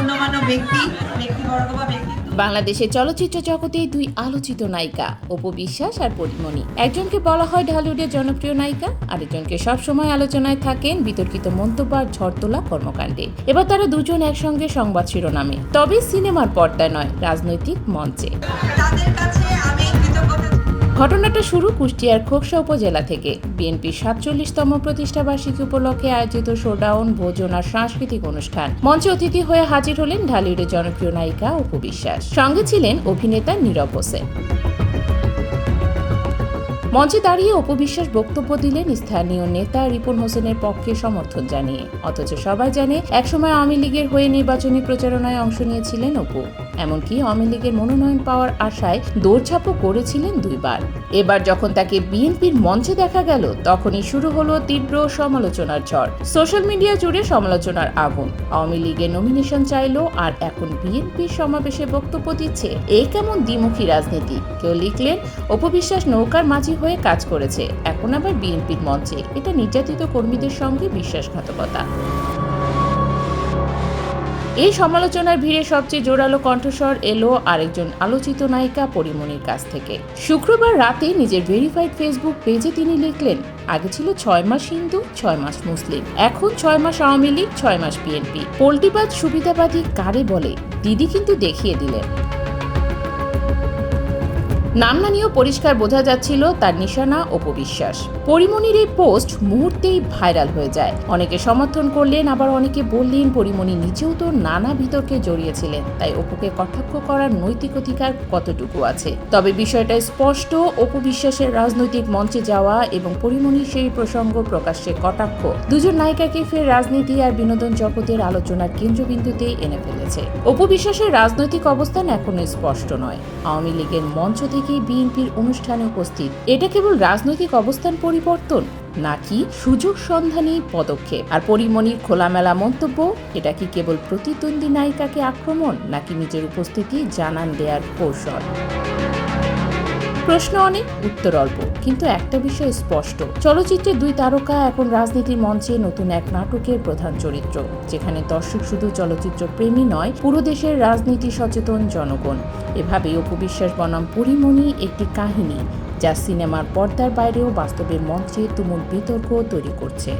গণ্যমান্য ব্যক্তি ব্যক্তিবর্গ বা ব্যক্তি। বাংলাদেশের চলচ্চিত্র জগতে দুই আলোচিত নায়িকা অপু বিশ্বাস আর পরিমণি। একজনকে বলা হয় ঢালিউডের জনপ্রিয় নায়িকা আরেকজনকে সবসময় আলোচনায় থাকেন বিতর্কিত মন্তব্য আর ঝড় তোলা কর্মকাণ্ডে। এবার তারা দুজন একসঙ্গে সংবাদ শিরোনামে তবে সিনেমার পর্দায় নয় রাজনৈতিক মঞ্চে। তাদের কাছে আমি ঘটনাটা শুরু কুষ্টিয়ার খোকসা উপজেলা থেকে। বিএনপির সাতচল্লিশতম প্রতিষ্ঠা বার্ষিকী উপলক্ষে আয়োজিত শোডাউন, ভোজন আর সাংস্কৃতিক অনুষ্ঠান। মঞ্চে অতিথি হয়ে হাজির হলেন ঢালিউডের জনপ্রিয় নায়িকা অপু বিশ্বাস। সঙ্গে ছিলেন অভিনেতা নীরব হোসেন। মঞ্চে দাঁড়িয়ে অপবিশ্বাস বক্তব্য দিলেন স্থানীয় নেতা রিপন হোসেনের পক্ষে সমর্থন জানিয়ে। অথচ সবাই জানে, একসময় আওয়ামী লীগের হয়ে নির্বাচনী প্রচারণায় অংশ নিয়েছিলেন অপু। এমনকি আওয়ামী লীগের মনোনয়ন পাওয়ার আশায় দৌড়ঝাঁপও করেছিলেন দুইবার। এবার যখন তাকে বিএনপির মঞ্চে দেখা গেল, তখনই শুরু হলো তীব্র সমালোচনার ঝড়। সোশ্যাল মিডিয়া জুড়ে সমালোচনার আগুন। আওয়ামী লীগের নমিনেশন চাইলো, আর এখন বিএনপির সমাবেশে বক্তব্য দিচ্ছে এই কেমন দ্বিমুখী রাজনীতি। কেউ লিখলেন, অপবিশ্বাস নৌকার মাঝি হয়ে কাজ করেছে, এখন আবার বিএনপির মঞ্চে। এটা নির্যাতিত কর্মীদের সঙ্গে বিশ্বাসঘাতকতা। এই সমালোচনার ভিড়ে সবচেয়ে জোরালো কণ্ঠস্বর এলো আরেকজন আলোচিত নায়িকা পরিমণির কাছ থেকে। শুক্রবার রাতে নিজের ভেরিফাইড ফেসবুক পেজে তিনি লিখলেন, আগে ছিল ছয় মাস হিন্দু, ছয় মাস মুসলিম, এখন ছয় মাস আওয়ামী লীগ, ছয় মাস বিএনপি। পোল্টিবাদ সুবিধাবাদী কারে বলে, দিদি কিন্তু দেখিয়ে দিলেন। নাম নিয়েও পরিষ্কার বোঝা যাচ্ছিল তার নিশানা অপবিশ্বাস। পরিমণির এই পোস্ট মুহূর্তেই ভাইরাল হয়ে যায়। অনেকে সমর্থন করলেন, আবার অনেকে বললেন, পরিমণি নিজেও তো নানা বিতর্কে জড়িয়েছিলেন, তাই অপুকে কটাক্ষ করার নৈতিক অধিকার কতটুকু আছে? তবে বিষয়টা স্পষ্ট অপু বিশ্বাসের রাজনৈতিক মঞ্চে যাওয়া এবং পরিমণির সেই প্রসঙ্গ প্রকাশ্যে কটাক্ষ। দুজন নায়িকাকে ফের রাজনীতি আর বিনোদন জগতের আলোচনার কেন্দ্রবিন্দুতে এনে ফেলেছে। অপু বিশ্বাসের রাজনৈতিক অবস্থান এখনও স্পষ্ট নয়। আওয়ামী লীগের মঞ্চ থেকেই বিএনপির অনুষ্ঠানে উপস্থিত। এটা কেবল রাজনৈতিক অবস্থান পরিবর্তন, নাকি সুযোগ সন্ধানী পদক্ষেপ? আর পরিমণির খোলামেলা মন্তব্য, এটা কি কেবল প্রতিদ্বন্দ্বী নায়িকাকে আক্রমণ, নাকি নিজের উপস্থিতি জানান দেয়ার কৌশল? প্রশ্ন অনেক, উত্তর অল্প, কিন্তু একটা বিষয় স্পষ্ট। চলচ্চিত্রের দুই তারকা এখন রাজনীতির মঞ্চে নতুন এক নাটকের প্রধান চরিত্র, যেখানে দর্শক শুধু চলচ্চিত্র প্রেমী নয়, পুরো দেশের রাজনীতি সচেতন জনগণ। এভাবেই অপবিশ্বাস বনাম পরিমণি একটি কাহিনী, যা সিনেমার পর্দার বাইরেও বাস্তবের মঞ্চে তুমুল বিতর্ক তৈরি করছে।